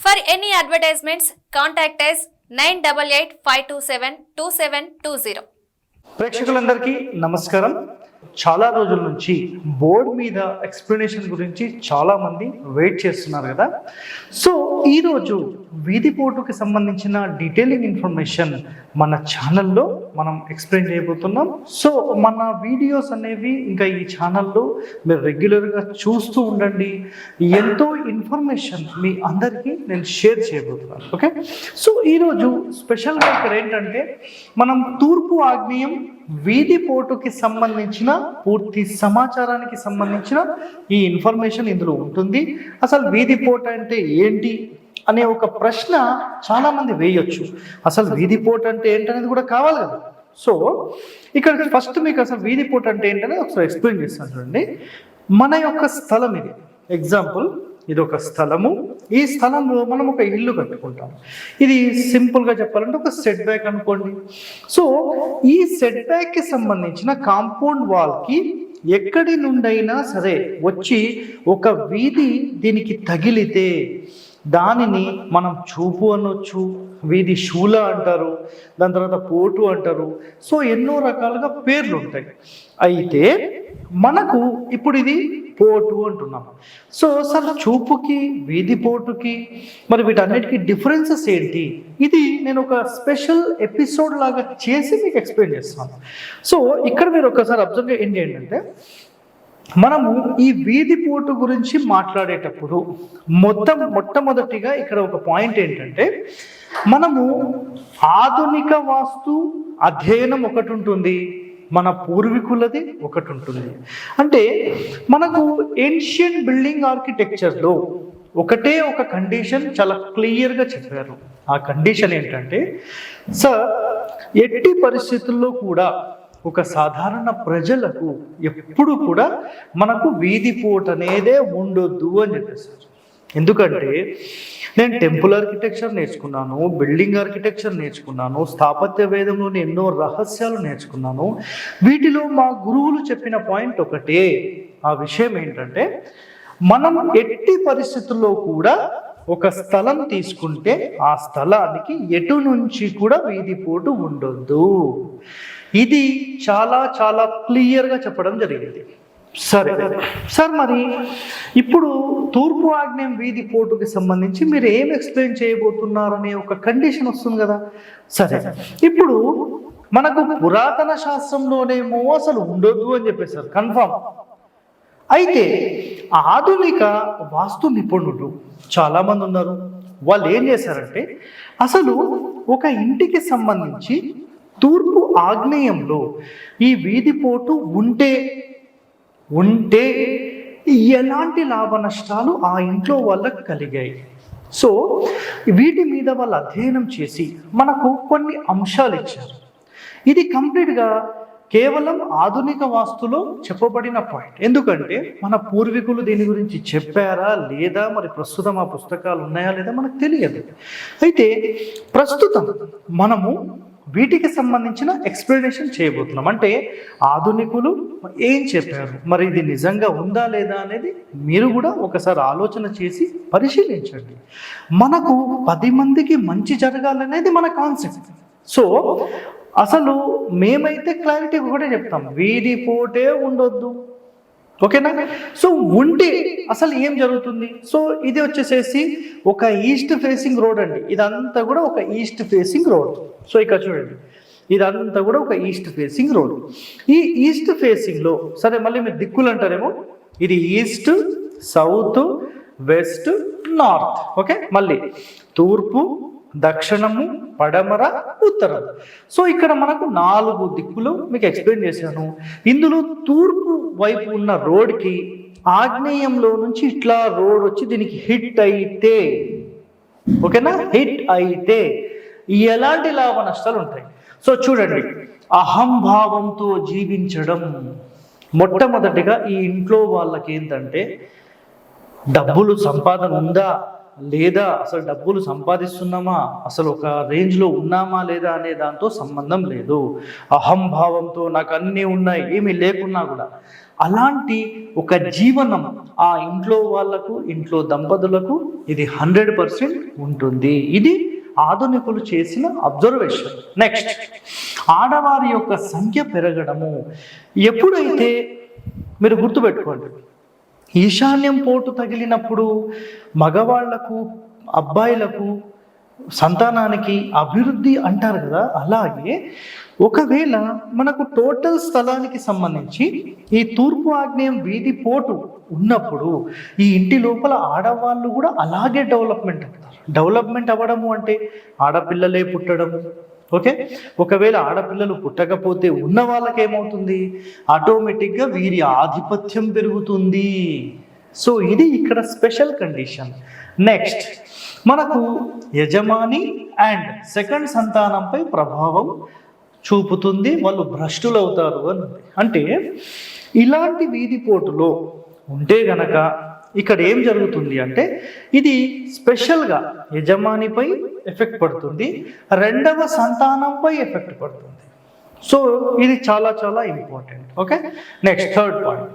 For any advertisements contact us nine double eight five two seven two seven two zero ప్రేక్షకులందరికీ నమస్కారం చాలా రోజుల నుంచి బోర్డు మీద ఎక్స్ప్లెనేషన్ గురించి చాలా మంది వెయిట్ చేస్తున్నారు కదా. సో ఈరోజు వీధి పోటుకి సంబంధించిన డీటెయిలింగ్ ఇన్ఫర్మేషన్ మన ఛానల్లో మనం ఎక్స్ప్లెయిన్ చేయబోతున్నాం. సో మన వీడియోస్ అనేవి ఇంకా ఈ ఛానల్లో మీరు రెగ్యులర్గా చూస్తూ ఉండండి. ఎంతో ఇన్ఫర్మేషన్ మీ అందరికీ నేను షేర్ చేయబోతున్నాను. ఓకే సో ఈరోజు స్పెషల్గా ఇక్కడ ఏంటంటే మనం తూర్పు ఆగ్నేయం వీధి పోటుకి సంబంధించిన పూర్తి సమాచారానికి సంబంధించిన ఈ ఇన్ఫర్మేషన్ ఇందులో ఉంటుంది. అసలు వీధి పోట అంటే ఏంటి అనే ఒక ప్రశ్న చాలామంది వేయొచ్చు. అసలు వీధి పోట అంటే ఏంటనేది కూడా కావాలి కదా. సో ఇక్కడ ఫస్ట్ మీకు అసలు వీధి పోట అంటే ఏంటనేది ఒకసారి ఎక్స్ప్లెయిన్ చేస్తాను చూడండి. మన యొక్క స్థలం ఇది. ఎగ్జాంపుల్ ఇది ఒక స్థలము. ఈ స్థలంలో మనం ఒక ఇల్లు కట్టుకుంటాం. ఇది సింపుల్గా చెప్పాలంటే ఒక సెట్ బ్యాక్ అనుకోండి. సో ఈ సెట్ బ్యాక్కి సంబంధించిన కాంపౌండ్ వాల్కి ఎక్కడి నుండైనా సరే వచ్చి ఒక వీధి దీనికి తగిలితే దానిని మనం చూపు అనొచ్చు వీధి శూల అంటారు దాని తర్వాత పోటు అంటారు. సో ఎన్నో రకాలుగా పేర్లు ఉంటాయి అయితే మనకు ఇప్పుడు ఇది పోటు అంటున్నాం. సో అసలు చూపుకి వీధి పోటుకి మరి వీటన్నిటికీ డిఫరెన్సెస్ ఏంటి? ఇది నేను ఒక స్పెషల్ ఎపిసోడ్ లాగా చేసి మీకు ఎక్స్ప్లెయిన్ చేస్తాను. సో ఇక్కడ మీరు ఒకసారి అబ్జర్వ్ ఏం చేయండి మనము ఈ వీధి పోటు గురించి మాట్లాడేటప్పుడు మొత్తం మొట్టమొదటిగా ఇక్కడ ఒక పాయింట్ ఏంటంటే మనము ఆధునిక వాస్తు అధ్యయనం ఒకటి ఉంటుంది. మన పూర్వీకులది ఒకటి ఉంటుంది అంటే మనకు ఏన్షియన్ బిల్డింగ్ ఆర్కిటెక్చర్లో ఒకటే ఒక కండిషన్ చాలా క్లియర్గా చెప్పారు. ఆ కండిషన్ ఏంటంటే సార్ ఎట్టి పరిస్థితుల్లో కూడా ఒక సాధారణ ప్రజలకు ఎప్పుడు కూడా మనకు వీధి పోట అనేదే ఉండొద్దు అని చెప్పేసారు ఎందుకంటే నేను టెంపుల్ ఆర్కిటెక్చర్ నేర్చుకున్నాను బిల్డింగ్ ఆర్కిటెక్చర్ నేర్చుకున్నాను స్థాపత్య వేదంలోని ఎన్నో రహస్యాలు నేర్చుకున్నాను. వీటిలో మా గురువులు చెప్పిన పాయింట్ ఒకటే. ఆ విషయం ఏంటంటే మనం ఎట్టి పరిస్థితుల్లో కూడా ఒక స్థలం తీసుకుంటే ఆ స్థలానికి ఎటు నుంచి కూడా వీధిపోటు ఉండొద్దు. ఇది చాలా చాలా క్లియర్గా చెప్పడం జరిగింది. సరే. సార్ మరి ఇప్పుడు తూర్పు ఆగ్నేయం వీధి పోటుకి సంబంధించి మీరు ఏం ఎక్స్ప్లెయిన్ చేయబోతున్నారనే ఒక కండిషన్ వస్తుంది కదా. సరే. ఇప్పుడు మనకు పురాతన శాస్త్రంలోనేమో అసలు ఉండొద్దు అని చెప్పేశారు కన్ఫామ్ అయితే ఆధునిక వాస్తు నిపుణులు చాలామంది ఉన్నారు. వాళ్ళు ఏం చేశారంటే అసలు ఒక ఇంటికి సంబంధించి తూర్పు ఆగ్నేయంలో ఈ వీధి పోటు ఉంటే ఉంటే ఎలాంటి లాభ నష్టాలు ఆ ఇంట్లో వాళ్ళకి కలిగాయి. సో వీటి మీద వాళ్ళు అధ్యయనం చేసి మనకు కొన్ని అంశాలు ఇచ్చారు. ఇది కంప్లీట్గా కేవలం ఆధునిక వాస్తులో చెప్పబడిన పాయింట్. ఎందుకంటే మన పూర్వీకులు దీని గురించి చెప్పారా లేదా మరి ప్రస్తుతం ఆ పుస్తకాలు ఉన్నాయా లేదా మనకు తెలియదు. అయితే ప్రస్తుతం మనము వీటికి సంబంధించిన ఎక్స్ప్లెనేషన్ చేయబోతున్నాం. అంటే ఆధునికులు ఏం చెప్పారు? మరి ఇది నిజంగా ఉందా లేదా అనేది మీరు కూడా ఒకసారి ఆలోచన చేసి పరిశీలించండి. మనకు పది మందికి మంచి జరగాలనేది మన కాన్సెప్ట్ సో అసలు మేమైతే క్లారిటీ ఒకటే చెప్తాం. వీధి పోటే ఉండొద్దు. ఓకేనా? సో ఉంటే అసలు ఏం జరుగుతుంది? సో ఇది వచ్చేసేసి ఒక ఈస్ట్ ఫేసింగ్ రోడ్ అండి. ఇదంతా కూడా ఒక ఈస్ట్ ఫేసింగ్ రోడ్. సో ఇక్కడ చూడండి. ఇదంతా కూడా ఒక ఈస్ట్ ఫేసింగ్ రోడ్. ఈ ఈస్ట్ ఫేసింగ్లో సరే మళ్ళీ మీరు దిక్కులు అంటారేమో? ఇది east south west north. Okay? మళ్ళీ తూర్పు దక్షిణము పడమర ఉత్తరం. సో ఇక్కడ మనకు నాలుగు దిక్కులు మీకు ఎక్స్ప్లెయిన్ చేశాను. ఇందులో తూర్పు వైపు ఉన్న రోడ్కి ఆగ్నేయంలో నుంచి ఇట్లా రోడ్ వచ్చి దీనికి హిట్ అయితే ఓకేనా? హిట్ అయితే ఎలాంటి లాభ నష్టాలు ఉంటాయి? సో చూడండి. అహంభావంతో జీవించడం. మొట్టమొదటిగా ఈ ఇంట్లో వాళ్ళకి ఏంటంటే డబ్బులు సంపాదన ఉందా? లేదా అసలు డబ్బులు సంపాదిస్తున్నామా? అసలు ఒక రేంజ్లో ఉన్నామా లేదా అనే దాంతో సంబంధం లేదు. అహంభావంతో నాకు అన్నీ ఉన్నాయి ఏమీ లేకున్నా కూడా. అలాంటి ఒక జీవనం ఆ ఇంట్లో వాళ్ళకు ఇంట్లో దంపతులకు ఇది హండ్రెడ్ పర్సెంట్ ఉంటుంది. ఇది ఆధునికులు చేసిన అబ్జర్వేషన్. నెక్స్ట్ ఆడవారి యొక్క సంఖ్య పెరగడము. ఎప్పుడైతే మీరు గుర్తుపెట్టుకోండి ఈశాన్యం పోటు తగిలినప్పుడు మగవాళ్ళకు అబ్బాయిలకు సంతానానికి అభివృద్ధి అంటారు కదా? అలాగే ఒకవేళ మనకు టోటల్ స్థలానికి సంబంధించి ఈ తూర్పు ఆగ్నేయం వీధి పోటు ఉన్నప్పుడు ఈ ఇంటి లోపల ఆడవాళ్ళు కూడా అలాగే డెవలప్మెంట్ అవుతారు. డెవలప్మెంట్ అవ్వడము అంటే ఆడపిల్లలే పుట్టడము ఓకే? ఒకవేళ ఆడపిల్లలు పుట్టకపోతే ఉన్న వాళ్ళకి ఏమవుతుంది ఆటోమేటిక్గా వీరి ఆధిపత్యం పెరుగుతుంది. సో ఇది ఇక్కడ స్పెషల్ కండిషన్. నెక్స్ట్ మనకు యజమాని అండ్ సెకండ్ సంతానంపై ప్రభావం చూపుతుంది. వాళ్ళు భ్రష్టులు అవుతారు అని. అంటే ఇలాంటి వీధిపోటులో ఉంటే గనక ఇక్కడ ఏం జరుగుతుంది అంటే ఇది స్పెషల్గా యజమానిపై ఎఫెక్ట్ పడుతుంది. రెండవ సంతానంపై ఎఫెక్ట్ పడుతుంది. సో ఇది చాలా చాలా important okay next third point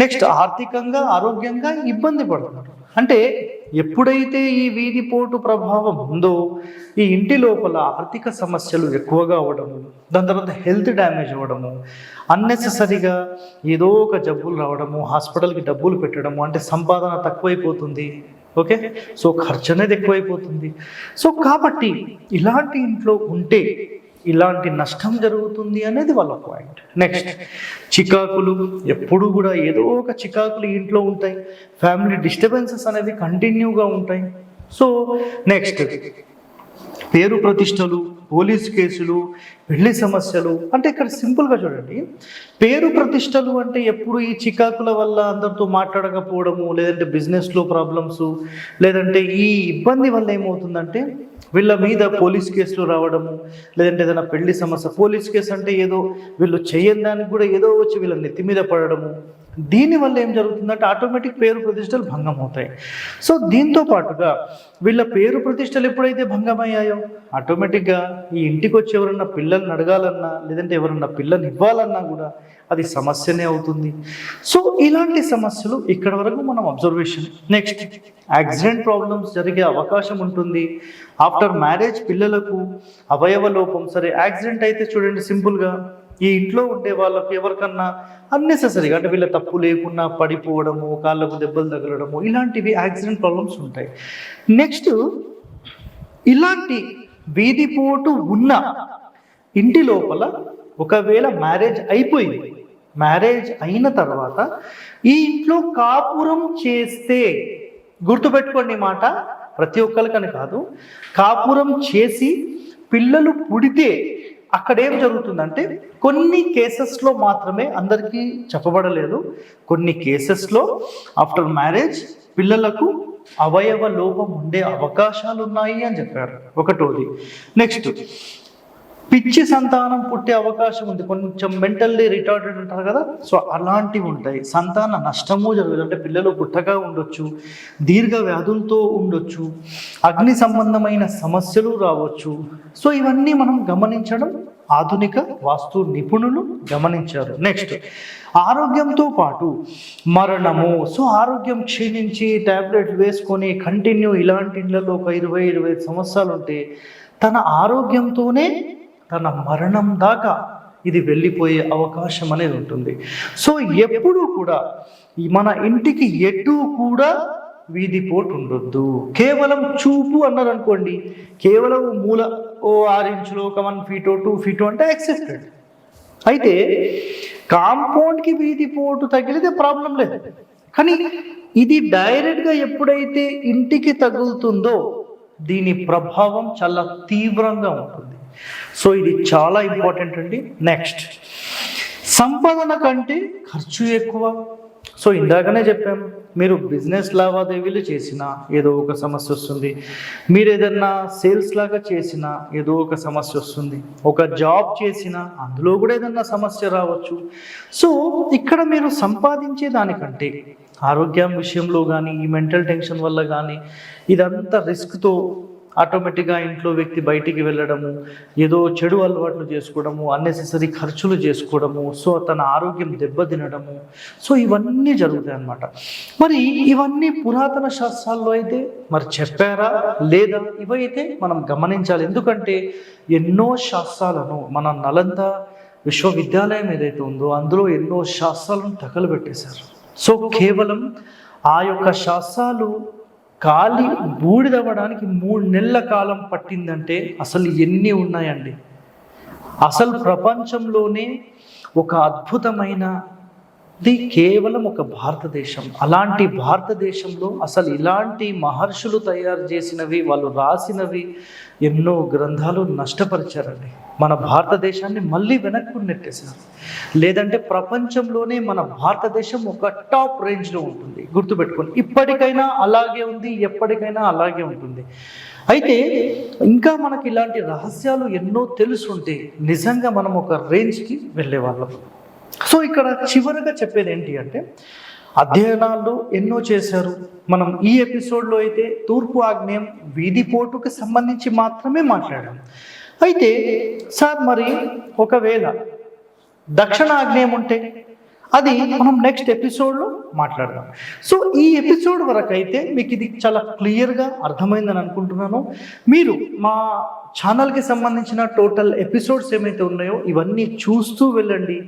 next ఆర్థికంగా ఆరోగ్యంగా ఇబ్బంది పడుతున్నారు. అంటే ఎప్పుడైతే ఈ వీధి పోటు ప్రభావం ఉందో ఈ ఇంటి లోపల ఆర్థిక సమస్యలు ఎక్కువగా అవ్వడము దాని తర్వాత హెల్త్ డ్యామేజ్ అవ్వడము అన్నెసెసరీగా ఏదో ఒక జబ్బులు రావడము హాస్పిటల్కి డబ్బులు పెట్టడము అంటే సంపాదన తక్కువైపోతుంది. ఓకే? సో ఖర్చు అనేది ఎక్కువైపోతుంది. సో కాబట్టి ఇలాంటి ఇంట్లో ఉంటే ఇలాంటి నష్టం జరుగుతుంది అనేది వాళ్ళ పాయింట్. నెక్స్ట్ చికాకులు ఎప్పుడు కూడా ఏదో ఒక చికాకులు ఇంట్లో ఉంటాయి. ఫ్యామిలీ డిస్టర్బెన్సెస్ అనేవి కంటిన్యూగా ఉంటాయి. సో నెక్స్ట్ పేరు ప్రతిష్టలు పోలీస్ కేసులు పెళ్ళి సమస్యలు అంటే ఇక్కడ సింపుల్గా చూడండి. పేరు ప్రతిష్టలు అంటే ఎప్పుడు ఈ చికాకుల వల్ల అందరితో మాట్లాడకపోవడము లేదంటే బిజినెస్లో ప్రాబ్లమ్స్ లేదంటే ఈ ఇబ్బంది వల్ల ఏమవుతుందంటే వీళ్ళ మీద పోలీస్ కేసులు రావడము లేదంటే ఏదైనా పెళ్ళి సమస్య పోలీస్ కేసు అంటే ఏదో వీళ్ళు చేయని దానికి కూడా ఏదో వచ్చి వీళ్ళ నెత్తి మీద పడడము. దీనివల్ల ఏం జరుగుతుందంటే ఆటోమేటిక్ పేరు ప్రతిష్టలు భంగం అవుతాయి. సో దీంతో పాటుగా వీళ్ళ పేరు ప్రతిష్టలు ఎప్పుడైతే భంగమయ్యాయో ఆటోమేటిక్గా ఈ ఇంటికి వచ్చి ఎవరన్నా పిల్లల్ని అడగాలన్నా లేదంటే ఎవరన్నా పిల్లల్ని ఇవ్వాలన్నా కూడా అది సమస్యనే అవుతుంది. సో ఇలాంటి సమస్యలు ఇక్కడ వరకు మనం అబ్జర్వేషన్ నెక్స్ట్ యాక్సిడెంట్ ప్రాబ్లమ్స్ జరిగే అవకాశం ఉంటుంది. ఆఫ్టర్ మ్యారేజ్ పిల్లలకు అవయవ లోపం సరే యాక్సిడెంట్ అయితే చూడండి సింపుల్గా. ఈ ఇంట్లో ఉండే వాళ్ళకి ఎవరికన్నా అన్నెసెసరీగా అంటే వీళ్ళ తప్పు లేకుండా పడిపోవడము కాళ్ళకు దెబ్బలు తగలడము ఇలాంటివి యాక్సిడెంట్ ప్రాబ్లమ్స్ ఉంటాయి. నెక్స్ట్ ఇలాంటి వీధిపోటు ఉన్న ఇంటి లోపల ఒకవేళ మ్యారేజ్ అయిపోయింది మ్యారేజ్ అయిన తర్వాత ఈ ఇంట్లో కాపురం చేస్తే గుర్తుపెట్టుకోండి మాట ప్రతి ఒక్కరికని కాదు కాపురం చేసి పిల్లలు పుడితే అక్కడ ఏం జరుగుతుందంటే కొన్ని కేసెస్లో మాత్రమే అందరికీ చెప్పబడలేదు. కొన్ని కేసెస్లో ఆఫ్టర్ మ్యారేజ్ పిల్లలకు అవయవ లోపం ఉండే అవకాశాలు ఉన్నాయి అని చెప్పారు. ఒకటోది. నెక్స్ట్ పిచ్చి సంతానం పుట్టే అవకాశం ఉంది. కొంచెం మెంటల్లీ రిటార్డెడ్ అంటారు కదా? సో అలాంటివి ఉంటాయి. సంతాన నష్టము జరగదు. అంటే పిల్లలు పుట్టగా ఉండొచ్చు దీర్ఘ వ్యాధులతో ఉండొచ్చు అగ్ని సంబంధమైన సమస్యలు రావచ్చు. సో ఇవన్నీ మనం గమనించడం ఆధునిక వాస్తు నిపుణులు గమనించారు. నెక్స్ట్ ఆరోగ్యంతో పాటు మరణము. సో ఆరోగ్యం క్షీణించి ట్యాబ్లెట్ వేసుకొని కంటిన్యూ ఇలాంటి ఇళ్ళలో ఒక ఇరవై ఇరవై ఐదు సంవత్సరాలు ఉంటే తన ఆరోగ్యంతోనే తన మరణం దాకా ఇది వెళ్ళిపోయే అవకాశం అనేది ఉంటుంది. సో ఎప్పుడూ కూడా మన ఇంటికి ఎటు కూడా వీధి పోటు ఉండొద్దు. కేవలం చూపు అన్నారు అనుకోండి. కేవలం మూల ఓ ఆరు ఇంచులు ఒక వన్ ఫీటో టూ ఫీటో అంటే యాక్సెప్టెడ్. అయితే కాంపౌండ్కి వీధి పోటు తగిలితే ప్రాబ్లం లేదు. కానీ ఇది డైరెక్ట్గా ఎప్పుడైతే ఇంటికి తగులుతుందో దీని ప్రభావం చాలా తీవ్రంగా ఉంటుంది. సో ఇది చాలా ఇంపార్టెంట్ అండి. నెక్స్ట్ సంపాదన కంటే ఖర్చు ఎక్కువ. సో ఇందాకనే చెప్పాము మీరు బిజినెస్ లావాదేవీలు చేసినా ఏదో ఒక సమస్య వస్తుంది. మీరు ఏదన్నా సేల్స్ లాగా చేసినా ఏదో ఒక సమస్య వస్తుంది. ఒక జాబ్ చేసినా అందులో కూడా ఏదన్నా సమస్య రావచ్చు. సో ఇక్కడ మీరు సంపాదించే దానికంటే ఆరోగ్యం విషయంలో కానీ ఈ మెంటల్ టెన్షన్ వల్ల కానీ ఇదంతా రిస్క్తో ఆటోమేటిక్గా ఇంట్లో వ్యక్తి బయటికి వెళ్ళడము ఏదో చెడు అలవాట్లు చేసుకోవడము అన్నెసెసరీ ఖర్చులు చేసుకోవడము సో తన ఆరోగ్యం దెబ్బతినడము. సో ఇవన్నీ జరుగుతాయి అన్నమాట మరి ఇవన్నీ పురాతన శాస్త్రాల్లో అయితే మరి చెప్పారా లేదా? ఇవైతే మనం గమనించాలి. ఎందుకంటే ఎన్నో శాస్త్రాలను మన నలంద విశ్వవిద్యాలయం ఏదైతే ఉందో అందులో ఎన్నో శాస్త్రాలను తగలబెట్టేశారు. సో కేవలం ఆ యొక్క శాస్త్రాలు కాలి బూడిదవ్వడానికి మూడు నెలల కాలం పట్టిందంటే అసలు ఎన్ని ఉన్నాయండి? అసలు ప్రపంచంలోనే ఒక అద్భుతమైనది కేవలం ఒక భారతదేశం. అలాంటి భారతదేశంలో అసలు ఇలాంటి మహర్షులు తయారు చేసినవి వాళ్ళు రాసినవి ఎన్నో గ్రంథాలు నష్టపరిచారండి. మన భారతదేశాన్ని మళ్ళీ వెనక్కు నెట్టేశారు. లేదంటే ప్రపంచంలోనే మన భారతదేశం ఒక టాప్ రేంజ్లో ఉంటుంది. గుర్తుపెట్టుకోండి. ఇప్పటికైనా అలాగే ఉంది ఎప్పటికైనా అలాగే ఉంటుంది. అయితే ఇంకా మనకి ఇలాంటి రహస్యాలు ఎన్నో తెలుసుంటే నిజంగా మనం ఒక రేంజ్కి వెళ్ళేవాళ్ళం. సో ఇక్కడ చివరగా చెప్పేది ఏంటి అంటే అధ్యయనాలు ఎన్నో చేశారు. మనం ఈ ఎపిసోడ్లో అయితే తూర్పు ఆగ్నేయం వీధిపోటుకు సంబంధించి మాత్రమే మాట్లాడాం. అయితే సార్ మరి ఒకవేళ దక్షిణ ఆగ్నేయం ఉంటే అది మనం నెక్స్ట్ ఎపిసోడ్లో మాట్లాడదాం. సో ఈ ఎపిసోడ్ వరకు అయితే మీకు ఇది చాలా క్లియర్గా అర్థమైందని అనుకుంటున్నాను. మీరు మా ఛానల్కి సంబంధించిన టోటల్ ఎపిసోడ్స్ ఏమైతే ఉన్నాయో ఇవన్నీ చూస్తూ వెళ్ళండి.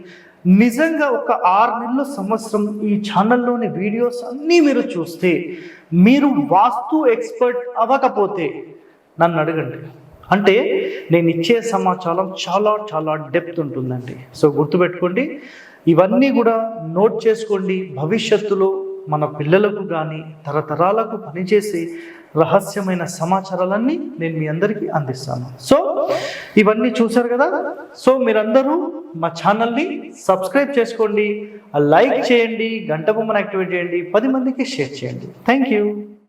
నిజంగా ఒక ఆరు నెలల సంవత్సరం ఈ ఛానల్లోని వీడియోస్ అన్నీ మీరు చూస్తే మీరు వాస్తు ఎక్స్పర్ట్ అవ్వకపోతే నన్ను అడగండి. అంటే నేను ఇచ్చే సమాచారం చాలా చాలా డెప్త్ ఉంటుందండి. సో గుర్తుపెట్టుకోండి ఇవన్నీ కూడా నోట్ చేసుకోండి. భవిష్యత్తులో మన పిల్లలకు కానీ తరతరాలకు పనిచేసే రహస్యమైన సమాచారాలన్నీ నేను మీ అందరికీ అందిస్తాను. సో ఇవన్నీ చూశారు కదా? సో మీరందరూ మా ఛానల్ని సబ్స్క్రైబ్ చేసుకోండి లైక్ చేయండి గంట బొమ్మను యాక్టివేట్ చేయండి పది మందికి షేర్ చేయండి. Thank you.